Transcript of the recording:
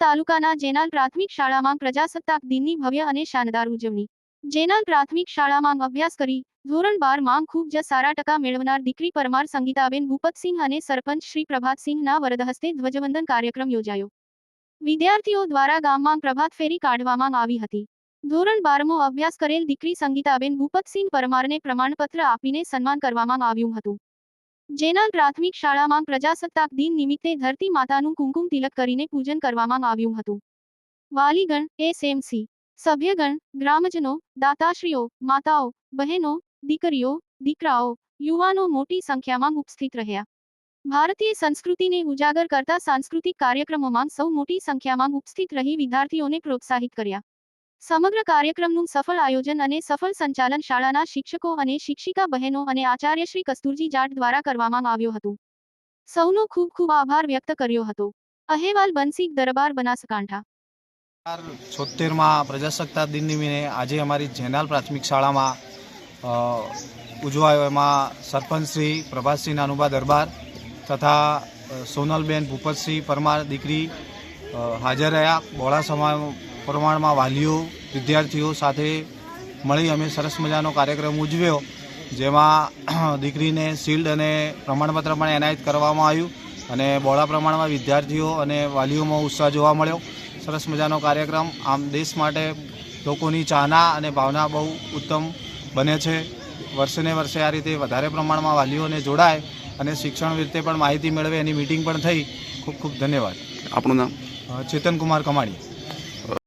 તાલુકાના જેનાલ પ્રાથમિક શાળામાં પ્રજાસત્તાક દિનની ભવ્ય અને શાનદાર ઉજવણી. જેનાલ પ્રાથમિક શાળામાં અભ્યાસ કરી, ધોરણ બારમાં ખૂબ જ સારા ટકા મેળવનાર દીકરી પરમાર સંગીતાબેન ભૂપતસિંહ અને સરપંચ શ્રી પ્રભાતસિંહના વરદ હસ્તે ધ્વજવંદન કાર્યક્રમ યોજાયો. વિદ્યાર્થીઓ દ્વારા ગામમાં પ્રભાત ફેરી કાઢવામાં આવી હતી. ધોરણ બારમો અભ્યાસ કરેલ દીકરી સંગીતાબેન ભૂપતસિંહ પરમારને પ્રમાણપત્ર આપીને સન્માન કરવામાં આવ્યું હતું. જેનાલ પ્રાથમિક શાળામાં પ્રજાસત્તાક દિન નિમિત્તે ધરતી માતાનું કુમકુમ તિલક કરીને પૂજન કરવામાં આવ્યું હતું. વાલીગણ, એસએમસી. સભ્યગણ, ગ્રામજનો, દાતાશ્રીઓ, માતાઓ, બહેનો, દીકરીઓ, દીકરાઓ, યુવાનો મોટી સંખ્યામાં ઉપસ્થિત રહ્યા. ભારતીય સંસ્કૃતિને ઉજાગર કરતા સાંસ્કૃતિક કાર્યક્રમોમાં સૌ મોટી સંખ્યામાં ઉપસ્થિત રહી વિદ્યાર્થીઓને પ્રોત્સાહિત કર્યા. સમગ્ર કાર્યક્રમનું સફળ આયોજન અને સફળ સંચાલન શાળાના શિક્ષકો અને શિક્ષિકા બહેનો અને આચાર્ય શ્રી કસ્તુરજી જાટ દ્વારા કરવામાં આવ્યું હતું. સૌનો ખૂબ ખૂબ આભાર વ્યક્ત કર્યો હતો. અહેવાલ બંસી દરબાર બનાસકાંઠા. છોતેરમાં પ્રજાસત્તાક દિન નિમિત્તે આજે અમારી જેનાલ પ્રાથમિક શાળામાં ઉજવાયો એમાં સરપંચ શ્રી નાનુબા દરબાર તથા સોનલબેન ભૂપતસિંહ પરમાર દીકરી હાજર રહ્યા. બોળા સમા પ્રમાણમાં વાલીઓ વિદ્યાર્થીઓ સાથે મળી અમે સરસ મજાનો કાર્યક્રમ ઉજવ્યો જેમાં દીકરીને શિલ્ડ અને પ્રમાણપત્ર પણ એનાયત કરવામાં આવ્યું અને બહોળા પ્રમાણમાં વિદ્યાર્થીઓ અને વાલીઓમાં ઉત્સાહ જોવા મળ્યો. સરસ મજાનો કાર્યક્રમ આમ દેશ માટે લોકોની ચાહના અને ભાવના બહુ ઉત્તમ બને છે. વર્ષે ને વર્ષે આ રીતે વધારે પ્રમાણમાં વાલીઓને જોડાય અને શિક્ષણ રીતે પણ માહિતી મેળવે એની મિટિંગ પણ થઈ. ખૂબ ખૂબ ધન્યવાદ. આપણું નામ? ચેતન કુમાર કમાણી.